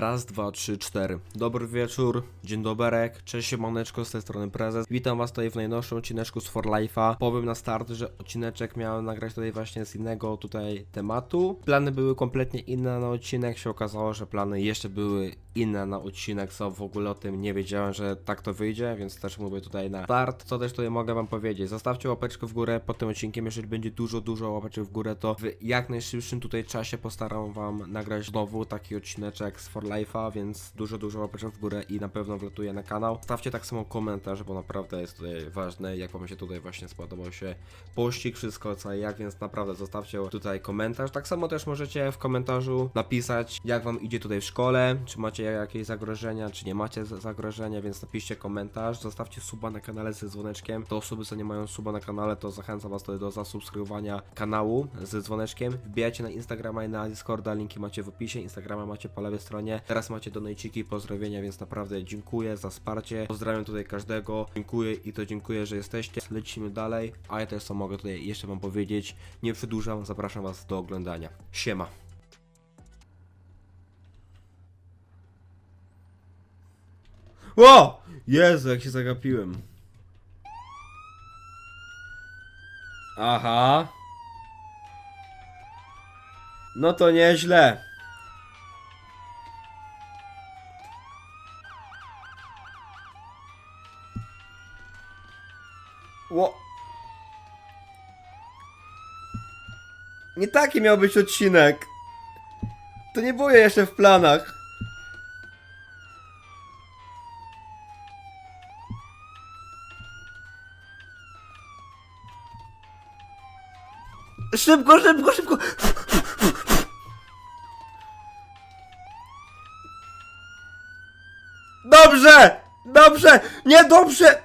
Raz, dwa, trzy, cztery. Dobry wieczór, dzień doberek, cześć siemaneczko, z tej strony Prezes. Witam was tutaj w najnowszym odcineczku z For Life'a. Powiem na start, że odcineczek miałem nagrać tutaj właśnie z innego tutaj tematu. Plany były kompletnie inne na odcinek, się okazało, że plany jeszcze były inne na odcinek, co w ogóle o tym nie wiedziałem, że tak to wyjdzie, więc też mówię tutaj na start. Co też tutaj mogę wam powiedzieć, zostawcie łapeczkę w górę pod tym odcinkiem, jeżeli będzie dużo, dużo łapeczek w górę, to w jak najszybszym tutaj czasie postaram wam nagrać znowu taki odcineczek z For Life'a, więc dużo, dużo łapeczek w górę i na pewno wlatuje na kanał. Stawcie tak samo komentarz, bo naprawdę jest tutaj ważne, jak wam się tutaj właśnie spodobał się pościg, wszystko co jak, więc naprawdę zostawcie tutaj komentarz. Tak samo też możecie w komentarzu napisać, jak wam idzie tutaj w szkole, czy macie jakieś zagrożenia, czy nie macie za- zagrożenia, więc napiszcie komentarz, zostawcie suba na kanale ze dzwoneczkiem. To osoby, co nie mają suba na kanale, to zachęcam was tutaj do zasubskrybowania kanału ze dzwoneczkiem. Wbijajcie na Instagrama i na Discorda, linki macie w opisie, Instagrama macie po lewej stronie. Teraz macie donajciki, pozdrowienia, więc naprawdę dziękuję za wsparcie. Pozdrawiam tutaj każdego, dziękuję i to dziękuję, że jesteście. Lecimy dalej, a ja też co mogę tutaj jeszcze wam powiedzieć. Nie przedłużam, zapraszam was do oglądania. Siema. O! Jezu, jak się zagapiłem. Aha. No to nieźle. Ło. Nie taki miał być odcinek. To nie było jeszcze w planach. Szybko, szybko, szybko! Dobrze! Dobrze! Nie dobrze!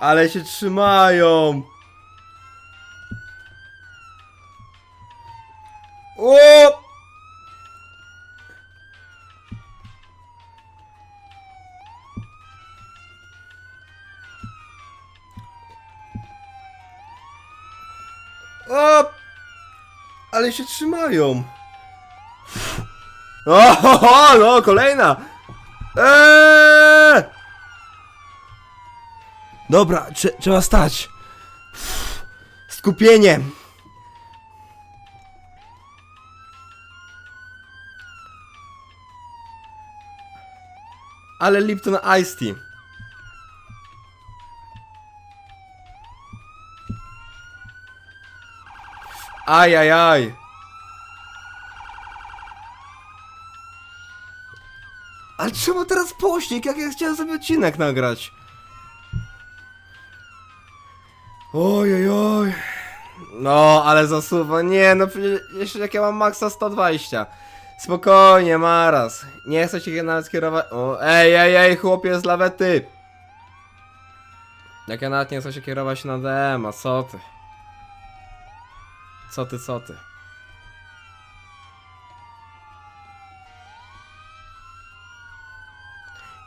Ale się trzymają! O! O! Ale się trzymają! O, no, kolejna! Eee! Dobra, trze- trzeba stać. Skupienie. Ale Lipton Ice Tea. Aj, aj, aj. Ale czemu teraz pościg, jak ja chciałem sobie odcinek nagrać? Oj, oj, oj. No, ale zasuwa. Nie, no przecież jeszcze jak ja mam maksa 120. Spokojnie, Maras. Nie chcę się nawet kierować. O, ej, ej, ej, chłopie z lawety. Jak ja nawet nie chcę się kierować na DM, a co ty? Co ty, co ty?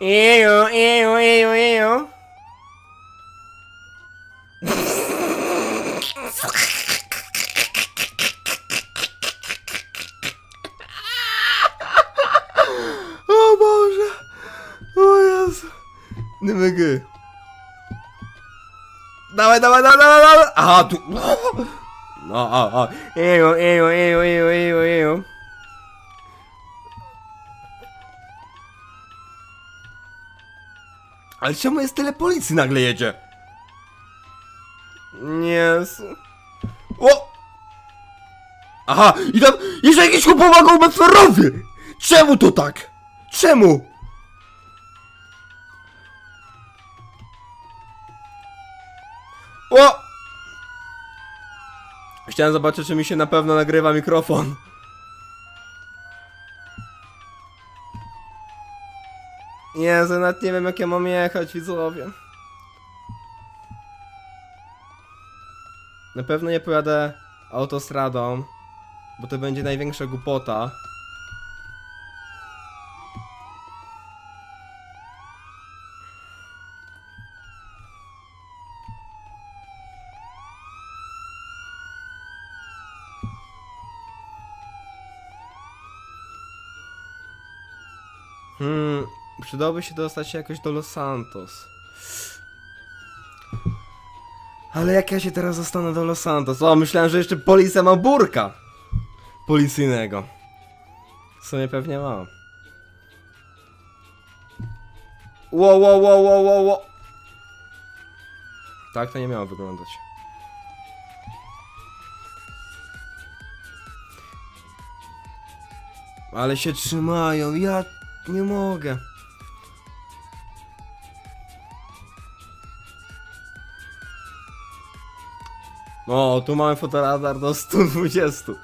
Iu, iu, iu, iu. O Boże! O Jezu! Nywygy. Dawaj, dawaj, dawaj, dawaj, tu... No, o, o. Eju, eju, eju, eju, eju, eju. Ale czemu jest tyle policji nagle jedzie? Jezu. O! Aha, i tam jeszcze jakiś pomagał Betferowie! Czemu to tak? Czemu? O! Chciałem zobaczyć, czy mi się na pewno nagrywa mikrofon. Jezu, nawet nie wiem, jak ja mam jechać, widzowie. Na pewno nie pojadę autostradą, bo to będzie największa głupota. Przydałoby się dostać się jakoś do Los Santos. Ale jak ja się teraz zostanę do Los Santos? O, myślałem, że jeszcze policja ma burka policyjnego. W sumie pewnie mam. Ło, ło, ło, ło, ło, ło. Tak to nie miało wyglądać. Ale się trzymają, ja nie mogę. O, tu mamy fotoradar do 120.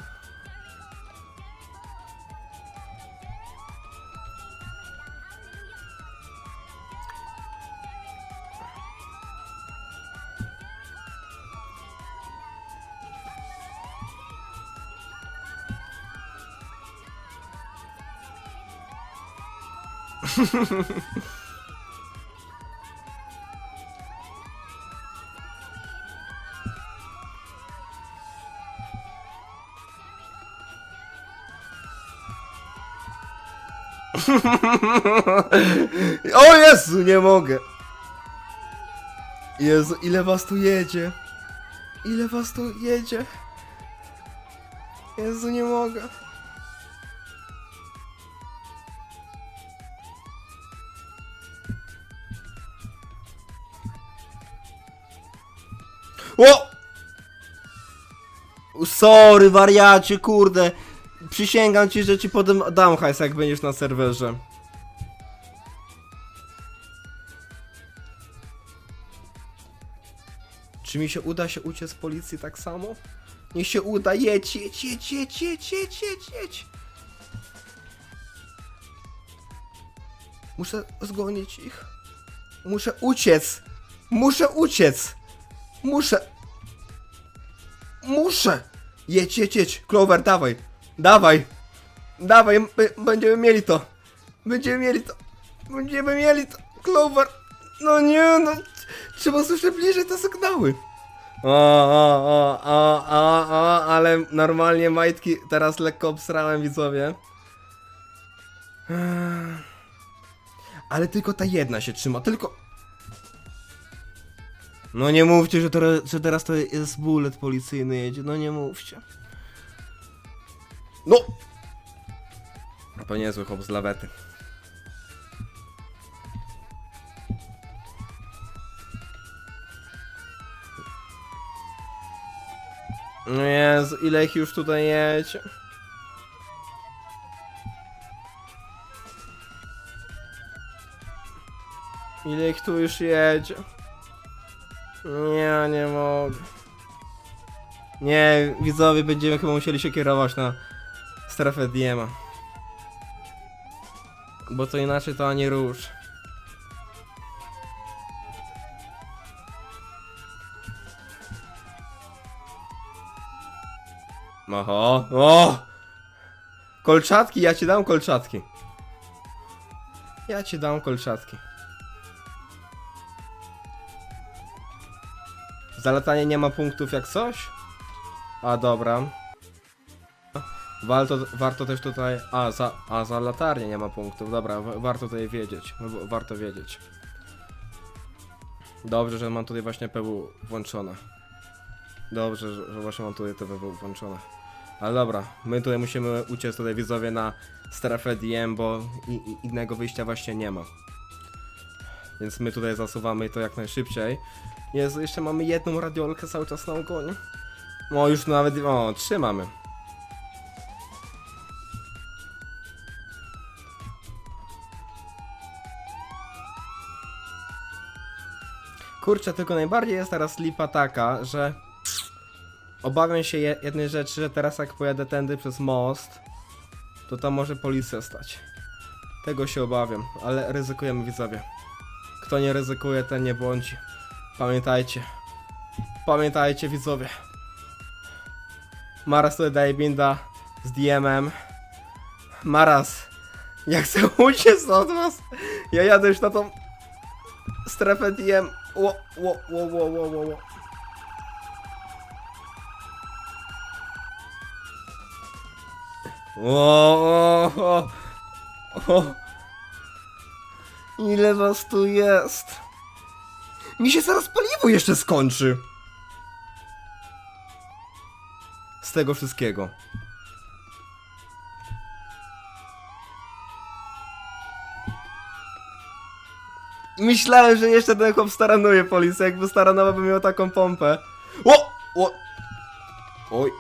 O Jezu, nie mogę. Jezu, ile was tu jedzie? Ile was tu jedzie? Jezu, nie mogę. O! Sorry, wariacie, kurde. Przysięgam ci, że ci potem dam hajs, jak będziesz na serwerze. Czy mi się uda się uciec z policji tak samo? Niech się uda, jedź, jedź, jedź, jedź, jedź, jedź, jedź, jedź. Muszę zgonić ich. Muszę uciec. Muszę uciec. Muszę. Muszę. Jedź, jedź, jedź. Clover, dawaj. Dawaj. Dawaj, będziemy mieli to. Będziemy mieli to. Będziemy mieli to. Clover. No nie, no. Trzeba słyszeć bliżej te sygnały. O, o, o, o, o, o, ale normalnie majtki teraz lekko obsrałem, widzowie. Eee. Ale tylko ta jedna się trzyma, tylko... No nie mówcie, że, teraz, że teraz to jest bullet policyjny jedzie, no nie mówcie. No! To niezły chłop z lawety. No Jezu, ile ich już tutaj jedzie? Ile ich tu już jedzie? Nie, nie mogę. Nie, widzowie, będziemy chyba musieli się kierować na strefę Diema. Bo to inaczej to ani rusz. Oho, o! Kolczatki, ja ci dam kolczatki. Ja ci dam kolczatki. Za latanie nie ma punktów jak coś? A dobra. Warto, warto też tutaj. A za, a za latarnię nie ma punktów. Dobra, wa- warto tutaj wiedzieć. Warto wiedzieć. Dobrze, że mam tutaj właśnie PW włączone. Dobrze, że, właśnie mam tutaj te PW włączone. Ale dobra, my tutaj musimy uciec tutaj widzowie na strefę DM, bo i, i, innego wyjścia właśnie nie ma. Więc my tutaj zasuwamy to jak najszybciej. Jezu, jeszcze mamy jedną radiolkę cały czas na ogonie. O, już nawet, o, trzy Kurczę, tylko najbardziej jest teraz lipa taka, że obawiam się je- jednej rzeczy, że teraz jak pojadę tędy przez most, to tam może policja stać. Tego się obawiam, ale ryzykujemy widzowie. Kto nie ryzykuje, ten nie błądzi. Pamiętajcie. Pamiętajcie widzowie. Maras tutaj daje binda z DM-em. Maras, ja chcę uciec od was. Ja jadę już na tą strefę DM. Ło, ło, ło, ło, ło, ło. O, o, o, o. Ile was tu jest? Mi się zaraz paliwo jeszcze skończy. Z tego wszystkiego. Myślałem, że jeszcze ten chłop staranuje policję, jakby staranowa by miał taką pompę. O! o! Oj.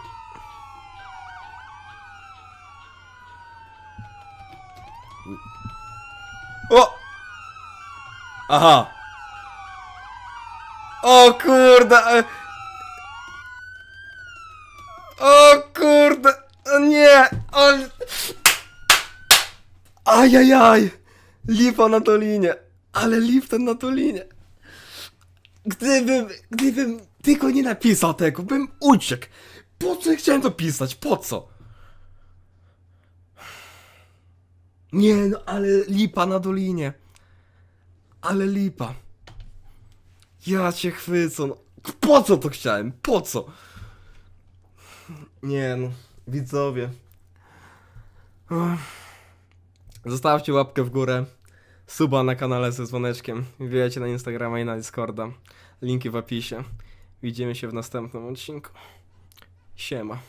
O! Aha. O kurde. e. O kurde. O nie. O... Ajajaj. Lipa na dolinie. Ale Lipton na dolinie. Gdybym, gdybym tylko nie napisał tego, bym uciekł. Po co ja chciałem to pisać? Po co? Nie, no ale lipa na dolinie. Ale lipa. Ja cię chwycę. No. Po co to chciałem? Po co? Nie no, widzowie. Zostawcie łapkę w górę. Suba na kanale ze dzwoneczkiem. Wbijajcie na Instagrama i na Discorda. Linki w opisie. Widzimy się w następnym odcinku. Siema.